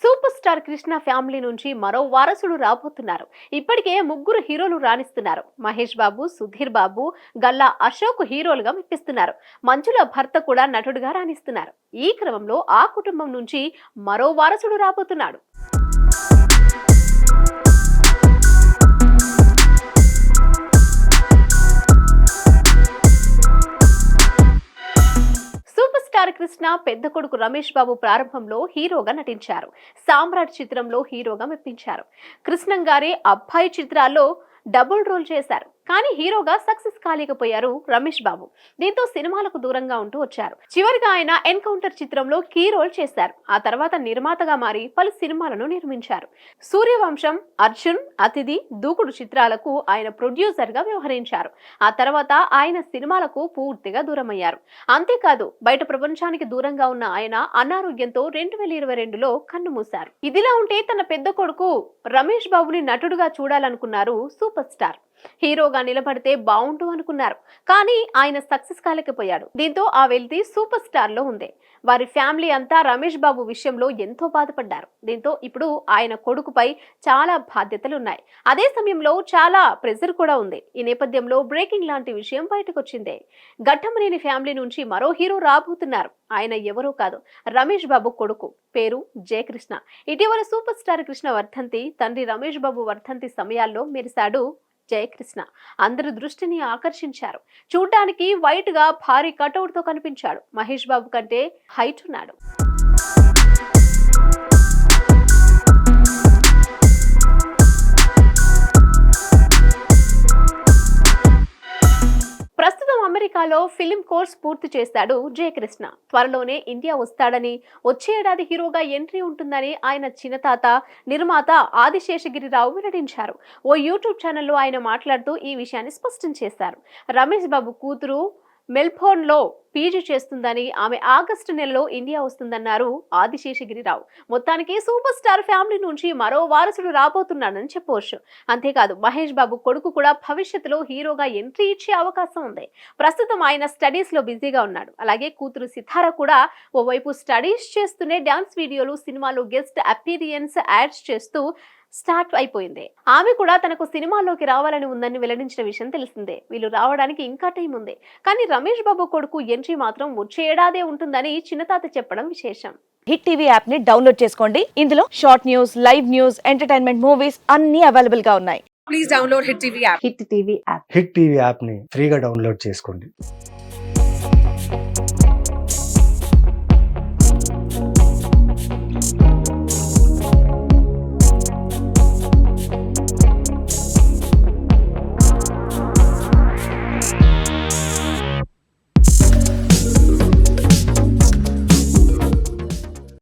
Super star Krishna family నుంచి మరో వారసుడు రాబోతున్నారు. ఇప్పటికే ముగ్గురు హీరోలు రాణిస్తున్నారు. మహేష్ బాబు సుధీర్ బాబు గల్లా అశోక్ హీరోలుగా మెప్పిస్తున్నారు. మంజుల భర్త కూడా నటుడుగా రాణిస్తున్నారు. ఈ క్రమంలో ఆ కుటుంబం నుంచి మరో వారసుడు రాబోతున్నాడు. కృష్ణ పెద్ద కొడుకు రమేష్ బాబు ప్రారంభంలో హీరోగా నటించారు. సామ్రాట్ చిత్రంలో హీరోగా మెప్పించారు. కృష్ణం గారి అబ్బాయి చిత్రాల్లో డబుల్ రోల్ చేశారు. కానీ హీరోగా సక్సెస్ కాలేకపోయారు రమేష్ బాబు. దీంతో సినిమాలకు దూరంగా ఉంటూ వచ్చారు. చివరిగా ఆయన ఎన్కౌంటర్ చిత్రంలో కీ రోల్ చేశారు. ఆ తర్వాత నిర్మాతగా మారి పలు సినిమాలను నిర్మించారు. సూర్యవంశం అర్జున్ అతిథి దూకుడు చిత్రాలకు ఆయన ప్రొడ్యూసర్గా వ్యవహరించారు. ఆ తర్వాత ఆయన సినిమాలకు పూర్తిగా దూరమయ్యారు. అంతేకాదు బయట ప్రపంచానికి దూరంగా ఉన్న ఆయన అనారోగ్యంతో రెండు వేల ఇరవై రెండులో కన్నుమూశారు ఇదిలా ఉంటే తన పెద్ద కొడుకు రమేష్ బాబుని నటుడుగా చూడాలనుకున్నారు సూపర్ స్టార్. హీరోగా నిలబడితే బాగుండు అనుకున్నారు. కానీ ఆయన సక్సెస్ కాలేకపోయాడు. దీంతో ఆ వెళ్తి సూపర్ స్టార్లో ఉంది. వారి ఫ్యామిలీ అంతా రమేష్ బాబు విషయంలో ఎంతో బాధపడ్డారు. దీంతో ఇప్పుడు ఆయన కొడుకుపై చాలా బాధ్యతలు ఉన్నాయి అదే సమయంలో చాలా ప్రెజర్ కూడా ఉంది. ఈ నేపథ్యంలో బ్రేకింగ్ లాంటి విషయం బయటకు వచ్చిందే ఘట్టమనేని ఫ్యామిలీ నుంచి మరో హీరో రాబోతున్నారు. ఆయన ఎవరో కాదు రమేష్ బాబు కొడుకు. పేరు జయకృష్ణ. ఇటీవల సూపర్ స్టార్ కృష్ణ వర్ధంతి తండ్రి రమేష్ బాబు వర్ధంతి సమయాల్లో మెరిశాడు జయకృష్ణ అందరి దృష్టిని ఆకర్షించారు. చూడ్డానికి వైట్గా భారీ కటౌట్తో కనిపించాడు. మహేష్ బాబు కంటే హైట్ ఉన్నాడు. అమెరికాలో ఫిలిం కోర్స్ పూర్తి చేశాడు జయకృష్ణ. త్వరలోనే ఇండియా వస్తాడని వచ్చే ఏడాది హీరోగా ఎంట్రీ ఉంటుందని ఆయన చిన్నతాత నిర్మాత ఆదిశేషగిరిరావు వెల్లడించారు. ఓ యూట్యూబ్ ఛానల్లో ఆయన మాట్లాడుతూ ఈ విషయాన్ని స్పష్టం చేశారు. రమేష్ బాబు కూతురు మెల్బోర్న్లో పీజీ చేస్తుందని ఆమె ఆగస్టు నెలలో ఇండియా వస్తుందన్నారు ఆదిశేషగిరిరావు. మొత్తానికి సూపర్ స్టార్ ఫ్యామిలీ నుంచి మరో వారసుడు రాబోతున్నాడని చెప్పవచ్చు అంతేకాదు మహేష్ బాబు కొడుకు కూడా భవిష్యత్తులో హీరోగా ఎంట్రీ ఇచ్చే అవకాశం ఉంది. ప్రస్తుతం ఆయన స్టడీస్లో బిజీగా ఉన్నాడు. అలాగే కూతురు సితార కూడా ఓవైపు స్టడీస్ చేస్తూనే డ్యాన్స్ వీడియోలు సినిమాలు గెస్ట్ అపీరియన్స్ యాడ్స్ చేస్తూ స్టార్ట్ అయిపోయింది. ఆమె కూడా తనకు సినిమాల్లోకి రావాలని ఉందని వెల్లడించిన విషయం తెలిసిందే. వీళ్ళు రావడానికి ఇంకా టైం ఉంది. కానీ రమేష్ బాబు కొడుకు ఎంట్రీ మాత్రం వచ్చే ఏడాదే ఉంటుందని చిన్నతాత చెప్పడం విశేషం. హిట్ టీవీ యాప్ని డౌన్లోడ్ చేసుకోండి. ఇందులో short news live news entertainment movies అన్ని అవైలబుల్గా ఉన్నాయి. Please download Hit TV app. Hit TV app hit TV యాప్ని ఫ్రీగా డౌన్లోడ్ చేసుకోండి.